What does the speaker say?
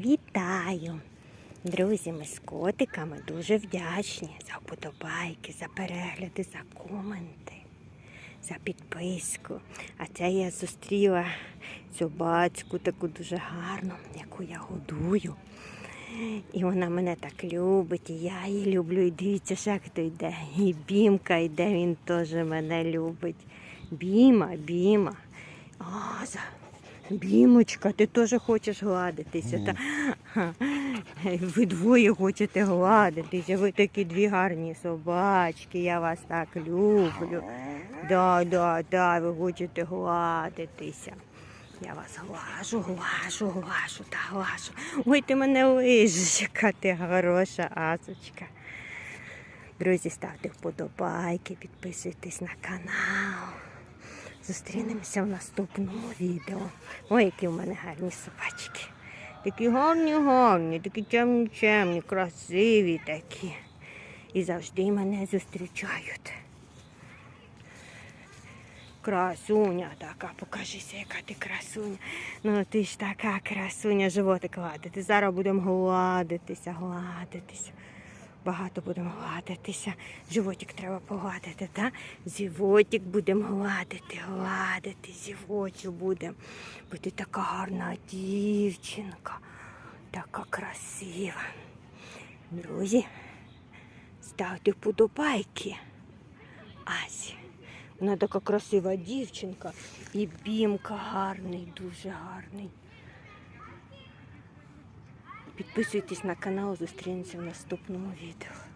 Вітаю! Друзі, ми з котиками дуже вдячні за вподобайки, за перегляди, за коменти, за підписку. А це я зустріла собачку таку дуже гарну, яку я годую. І вона мене так любить, і я її люблю. І дивіться, ще хто йде. І Бімка йде, він теж мене любить. Біма, Біма. О. Бімочка, ти теж хочеш гладитися. Та... Ви двоє хочете гладитися. Ви такі дві гарні собачки. Я вас так люблю. Да, да, да, ви хочете гладитися. Я вас глажу, глажу, глажу та глажу. Ой, ти мене лижеш, яка ти хороша асочка. Друзі, ставте вподобайки, підписуйтесь на канал. Зустрінемося в наступному відео. Ой, які в мене гарні собачки. Такі гарні, гарні, такі темні, темні, красиві такі. І завжди мене зустрічають. Красуня така, покажися, яка ти красуня. Ну ти ж така красуня, животик гладити. Зараз будемо гладитися, гладитися. Багато будемо гладитися. Животик треба погладити, так? Зівотик будемо гладити, гладити, зівочу будемо. Бо ти така гарна дівчинка, така красива. Друзі, ставте вподобайки. Асі. Вона така красива дівчинка. І бімка гарний, дуже гарний. Підписуйтесь на канал, зустрінемося в наступному відео.